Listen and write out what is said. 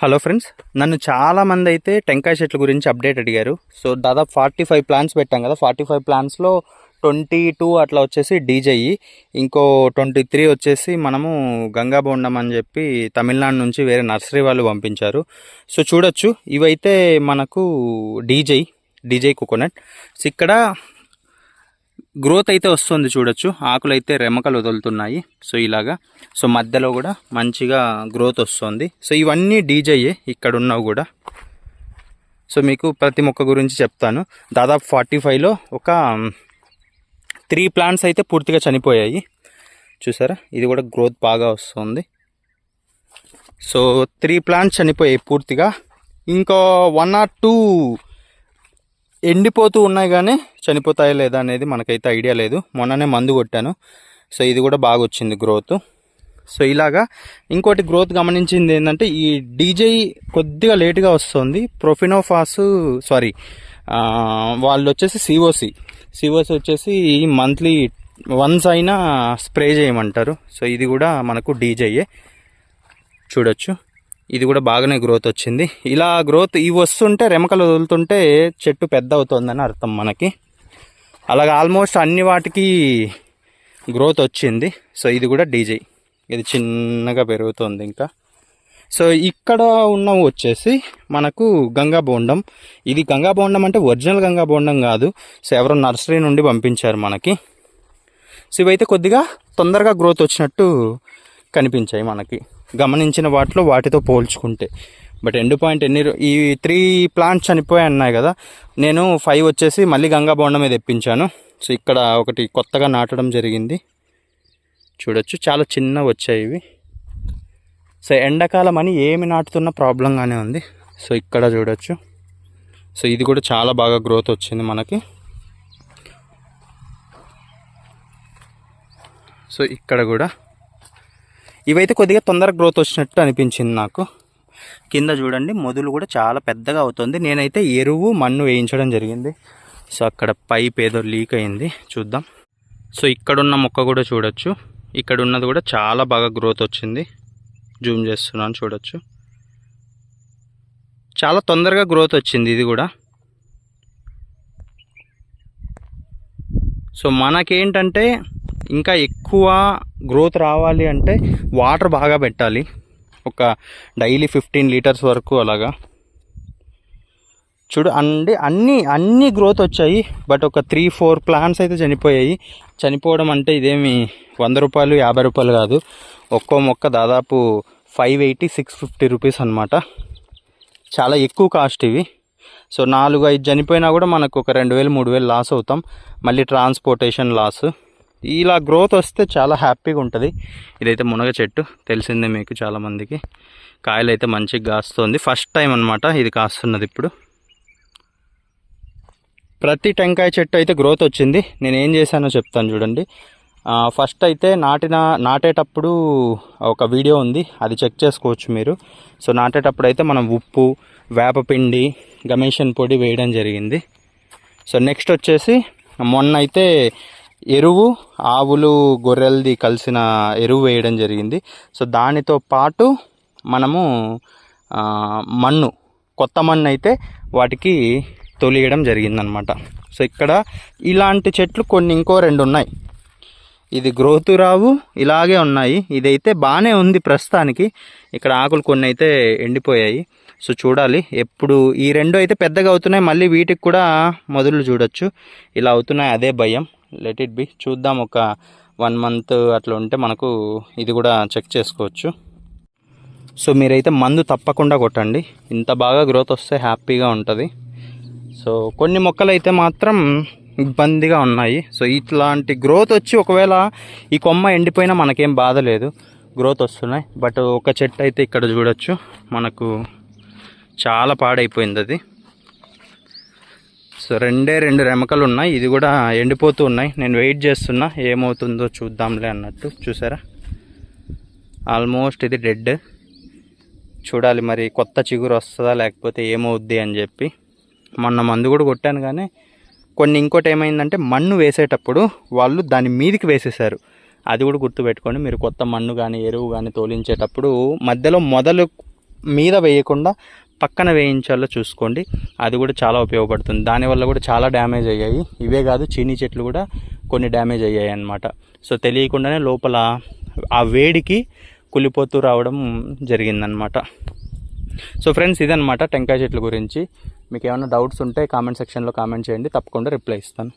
Hello friends నన్ను చాలా మంది అయితే టెంకాయ చెట్ల గురించి అప్డేట్ అడిగారు. సో దాదాపు ఫార్టీ ఫైవ్ ప్లాన్స్ పెట్టాం కదా. ఫార్టీ ఫైవ్ ప్లాన్స్లో ట్వంటీ టూ అట్లా వచ్చేసి డీజేఈ ఇంకో ట్వంటీ త్రీ వచ్చేసి మనము గంగా బోండం అని చెప్పి తమిళనాడు నుంచి వేరే నర్సరీ వాళ్ళు పంపించారు. సో చూడొచ్చు. ఇవైతే మనకు డీజేఈ డీజే కోకోనట్ సో ఇక్కడ గ్రోత్ అయితే వస్తుంది చూడొచ్చు. ఆకులు అయితే రెమ్మకలు వదులుతున్నాయి. సో ఇలాగా. సో మధ్యలో కూడా మంచిగా గ్రోత్ వస్తుంది. సో ఇవన్నీ డీజేయే ఇక్కడ ఉన్నవి కూడా. సో మీకు ప్రతి మొక్క గురించి చెప్తాను. దాదాపు ఫార్టీ ఫైవ్లో ఒక త్రీ ప్లాంట్స్ అయితే పూర్తిగా చనిపోయాయి. చూసారా? ఇది కూడా గ్రోత్ బాగా వస్తుంది. సో త్రీ ప్లాంట్స్ చనిపోయాయి పూర్తిగా. ఇంకో వన్ ఆర్ టూ ఎండిపోతూ ఉన్నాయి కానీ చనిపోతాయా లేదా అనేది మనకైతే ఐడియా లేదు. మొన్ననే మందు కొట్టాను. సో ఇది కూడా బాగా వచ్చింది గ్రోత్. సో ఇలాగా ఇంకోటి గ్రోత్ గమనించింది ఏంటంటే ఈ డీజే కొద్దిగా లేట్గా వస్తుంది. ప్రొఫినోఫాస్ సారీ వాళ్ళు వచ్చేసి సిఓసి. సిఓసి వచ్చేసి మంత్లీ వన్స్ అయినా స్ప్రే చేయమంటారు. సో ఇది కూడా మనకు డీజేయే. చూడొచ్చు. ఇది కూడా బాగానే గ్రోత్ వచ్చింది. ఇలా గ్రోత్ ఇవి వస్తుంటే రెమకలు వదులుతుంటే చెట్టు పెద్ద అవుతుందని అర్థం మనకి. అలాగే ఆల్మోస్ట్ అన్ని వాటికి గ్రోత్ వచ్చింది. సో ఇది కూడా డీజే ఇది చిన్నగా పెరుగుతుంది ఇంకా. సో ఇక్కడ ఉన్నవి వచ్చేసి మనకు గంగా బోండం. ఇది గంగా బోండం అంటే ఒరిజినల్ గంగా బోండం కాదు. సో ఎవరో నర్సరీ నుండి పంపించారు మనకి. సో ఇవైతే కొద్దిగా తొందరగా గ్రోత్ వచ్చినట్టు కనిపించాయి మనకి. గమనించిన వాటిలో వాటితో పోల్చుకుంటే. బట్ ఎండ్ పాయింట్ ఎన్ని ఈ త్రీ ప్లాంట్స్ చనిపోయాయి అన్నాయి కదా. నేను ఫైవ్ వచ్చేసి మళ్ళీ గంగా బోండం మీద తెప్పించాను సో ఇక్కడ ఒకటి కొత్తగా నాటడం జరిగింది. చూడొచ్చు. చాలా చిన్న వచ్చాయి ఇవి. సో ఎండాకాలం అని ఏమి నాటుతున్న ప్రాబ్లంగానే ఉంది. సో ఇక్కడ చూడొచ్చు. సో ఇది కూడా చాలా బాగా గ్రోత్ వచ్చింది మనకి. సో ఇక్కడ కూడా ఇవైతే కొద్దిగా తొందరగా గ్రోత్ వచ్చినట్టు అనిపించింది నాకు. కింద చూడండి మొదలు కూడా చాలా పెద్దగా అవుతుంది. నేనైతే ఎరువు మన్ను వేయించడం జరిగింది. సో అక్కడ పైప్ ఏదో లీక్ అయింది. చూద్దాం. సో ఇక్కడున్న మొక్క కూడా చూడొచ్చు. ఇక్కడ ఉన్నది కూడా చాలా బాగా గ్రోత్ వచ్చింది. జూమ్ చేస్తున్నాను చూడొచ్చు. చాలా తొందరగా గ్రోత్ వచ్చింది ఇది కూడా. సో మనకేంటంటే ఇంకా ఎక్కువ గ్రోత్ రావాలి అంటే వాటర్ బాగా పెట్టాలి. ఒక డైలీ ఫిఫ్టీన్ లీటర్స్ వరకు అలాగా. చూడు అండి అన్ని అన్ని గ్రోత్ వచ్చాయి. బట్ ఒక త్రీ ఫోర్ ప్లాంట్స్ అయితే చనిపోయాయి. చనిపోవడం అంటే ఇదేమి వంద రూపాయలు యాభై రూపాయలు కాదు. ఒక్కో మొక్క దాదాపు five eighty six fifty rupees అనమాట చాలా ఎక్కువ కాస్ట్ ఇవి. సో నాలుగు ఐదు చనిపోయినా కూడా మనకు ఒక రెండు వేలు మూడు వేలు లాస్ అవుతాం. మళ్ళీ ట్రాన్స్పోర్టేషన్ లాస్ ఇలా గ్రోత్ వస్తే చాలా హ్యాపీగా ఉంటుంది. ఇదైతే మునగ చెట్టు తెలిసిందే మీకు చాలామందికి. కాయలు అయితే మంచిగా కాస్తుంది. ఫస్ట్ టైం అనమాట ఇది కాస్తున్నది ఇప్పుడు. ప్రతి టెంకాయ చెట్టు అయితే గ్రోత్ వచ్చింది. నేను ఏం చేశానో చెప్తాను చూడండి. ఫస్ట్ అయితే నాటిన నాటేటప్పుడు ఒక వీడియో ఉంది. అది చెక్ చేసుకోవచ్చు మీరు. సో నాటేటప్పుడు అయితే మనం ఉప్పు వేపపిండి గమేషన్ పొడి వేయడం జరిగింది. సో నెక్స్ట్ వచ్చేసి మొన్న అయితే ఎరువు ఆవులు గొర్రెలది కలిసిన ఎరువు వేయడం జరిగింది. సో దానితో పాటు మనము మన్ను కొత్త మన్ను అయితే వాటికి తొలియడం జరిగిందనమాట. సో ఇక్కడ ఇలాంటి చెట్లు కొన్ని ఇంకో రెండు ఉన్నాయి. ఇది గ్రోత్ రావు ఇలాగే ఉన్నాయి. ఇదైతే బాగానే ఉంది ప్రస్తుతానికి. ఇక్కడ ఆకులు కొన్ని అయితే ఎండిపోయాయి. సో చూడాలి. ఎప్పుడు ఈ రెండు అయితే పెద్దగా అవుతున్నాయి. మళ్ళీ వీటికి కూడా మొదలు చూడొచ్చు. ఇలా అవుతున్నాయి అదే భయం. లెట్ ఇట్ బి చూద్దాం ఒక వన్ మంత్ అట్లా ఉంటే మనకు ఇది కూడా చెక్ చేసుకోవచ్చు. సో మీరైతే మందు తప్పకుండా కొట్టండి. ఇంత బాగా గ్రోత్ వస్తే హ్యాపీగా ఉంటుంది. సో కొన్ని మొక్కలు అయితే మాత్రం ఇబ్బందిగా ఉన్నాయి. సో ఇట్లాంటి గ్రోత్ వచ్చి ఒకవేళ ఈ కొమ్మ ఎండిపోయినా మనకేం బాధ లేదు. గ్రోత్ వస్తున్నాయి. బట్ ఒక చెట్టు అయితే ఇక్కడ చూడొచ్చు. మనకు చాలా పాడైపోయింది అది. సో రెండే రెండు రెమకలు ఉన్నాయి. ఇది కూడా ఎండిపోతూ ఉన్నాయి. నేను వెయిట్ చేస్తున్నా. ఏమవుతుందో చూద్దాంలే అన్నట్టు. చూసారా? ఆల్మోస్ట్ ఇది డెడ్. చూడాలి మరి కొత్త చిగురు వస్తుందా లేకపోతే ఏమవుద్ది అని చెప్పి. మొన్న మందు కూడా కొట్టాను కానీ కొన్ని ఇంకోటి ఏమైందంటే మన్ను వేసేటప్పుడు వాళ్ళు దాని మీదికి వేసేసారు అది కూడా గుర్తుపెట్టుకోండి. మీరు కొత్త మన్ను కానీ ఎరువు కానీ తోలించేటప్పుడు మధ్యలో మొదలు మీద వేయకుండా పక్కన వేయించాలో చూసుకోండి. అది కూడా చాలా ఉపయోగపడుతుంది. దానివల్ల కూడా చాలా డ్యామేజ్ అయ్యాయి. ఇవే కాదు చీనీ చెట్లు కూడా కొన్ని డ్యామేజ్ అయ్యాయి అన్నమాట. సో తెలియకుండానే లోపల ఆ వేడికి కులిపోతూ రావడం జరిగిందనమాట సో ఫ్రెండ్స్ ఇదనమాట టెంకాయ చెట్ల గురించి. మీకు ఏమైనా డౌట్స్ ఉంటే కామెంట్ సెక్షన్లో కామెంట్ చేయండి. తప్పకుండా రిప్లై ఇస్తాను.